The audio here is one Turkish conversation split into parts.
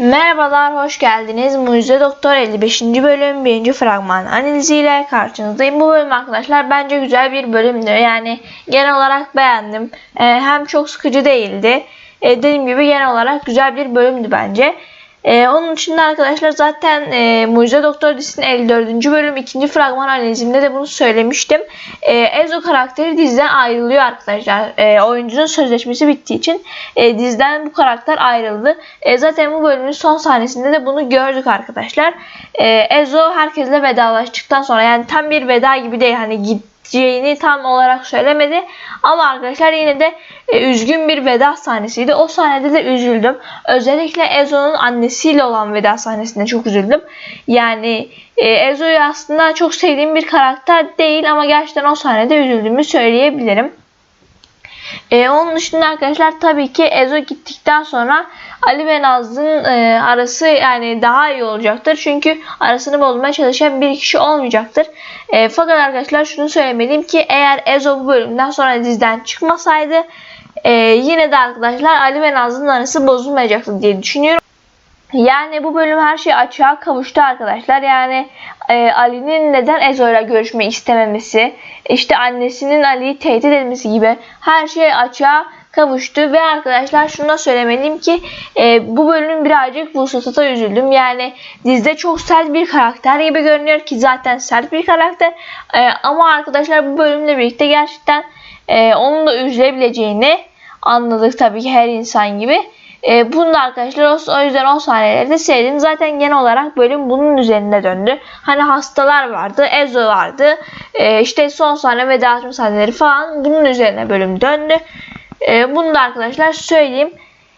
Merhabalar, hoş geldiniz. Mucize Doktor 55. bölüm 1. fragman analiziyle karşınızdayım. Bu bölüm arkadaşlar bence güzel bir bölümdü. Yani genel olarak beğendim. Ee, hem çok sıkıcı değildi. Ee, dediğim gibi genel olarak güzel bir bölümdü bence. Ee, onun için de arkadaşlar zaten e, Mucize Doktor dizisinin 54. bölüm 2. fragman analizimde de bunu söylemiştim. E, Ezo karakteri diziden ayrılıyor arkadaşlar. E, oyuncunun sözleşmesi bittiği için e, diziden bu karakter ayrıldı. E, zaten bu bölümün son sahnesinde de bunu gördük arkadaşlar. E, Ezo herkesle vedalaştıktan sonra yani tam bir veda gibi değil hani gideceğini tam olarak söylemedi. Ama arkadaşlar yine de e, üzgün bir veda sahnesiydi. O sahnede de üzüldüm. Özellikle Ezo'nun annesiyle olan veda sahnesinde çok üzüldüm. Yani e, Ezo'yu aslında çok sevdiğim bir karakter değil ama gerçekten o sahnede üzüldüğümü söyleyebilirim. E, onun dışında arkadaşlar tabii ki Ezo gittikten sonra Ali ve Nazlı'nın e, arası yani daha iyi olacaktır. Çünkü arasını bozmaya çalışan bir kişi olmayacaktır. E, fakat arkadaşlar şunu söylemeliyim ki eğer Ezo bu bölümden sonra diziden çıkmasaydı e, yine de arkadaşlar Ali ve Nazlı'nın arası bozulmayacaktı diye düşünüyorum. Yani bu bölüm her şey açığa kavuştu arkadaşlar. Yani e, Ali'nin neden Ezo ile istememesi, işte annesinin Ali'yi tehdit etmesi gibi her şey açığa kavuştu. Ve arkadaşlar şunu da söylemeliyim ki e, bu bölümün birazcık Vuslat'a üzüldüm. Yani dizide çok sert bir karakter gibi görünüyor ki zaten sert bir karakter. E, ama arkadaşlar bu bölümle birlikte gerçekten e, onun da üzülebileceğini anladık tabii ki her insan gibi. E, bunu da arkadaşlar o, o yüzden o sahneleri de sevdim. Zaten genel olarak bölüm bunun üzerinde döndü. Hani hastalar vardı, Ezo vardı. E, işte son sahne ve dağıtım sahneleri falan bunun üzerine bölüm döndü. E, bunu da arkadaşlar söyleyeyim.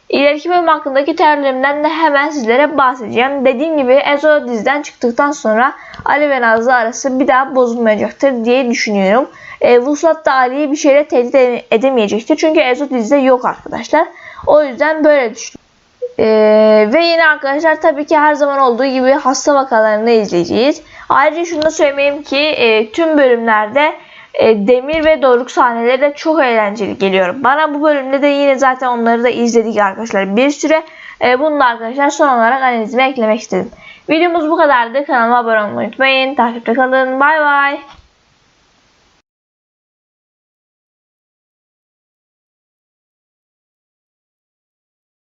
İleriki bölüm hakkındaki teorilerimden de hemen sizlere bahsedeceğim. Dediğim gibi Ezo diziden çıktıktan sonra Ali ve Nazlı arası bir daha bozulmayacaktır diye düşünüyorum. E, Vuslat da Ali'yi bir şeyle tehdit edemeyecektir. Çünkü Ezo dizide yok arkadaşlar. O yüzden böyle düşünüyorum. Ee, ve yine arkadaşlar tabii ki her zaman olduğu gibi hasta vakalarını izleyeceğiz. Ayrıca şunu da söyleyeyim ki e, tüm bölümlerde e, Demir ve Doruk sahneleri de çok eğlenceli geliyor. Bana bu bölümde de yine zaten onları da izledik arkadaşlar bir süre. E, bunu da arkadaşlar son olarak analizime eklemek istedim. Videomuz bu kadardı. Kanalıma abone olmayı unutmayın. Takipte kalın. Bay bay.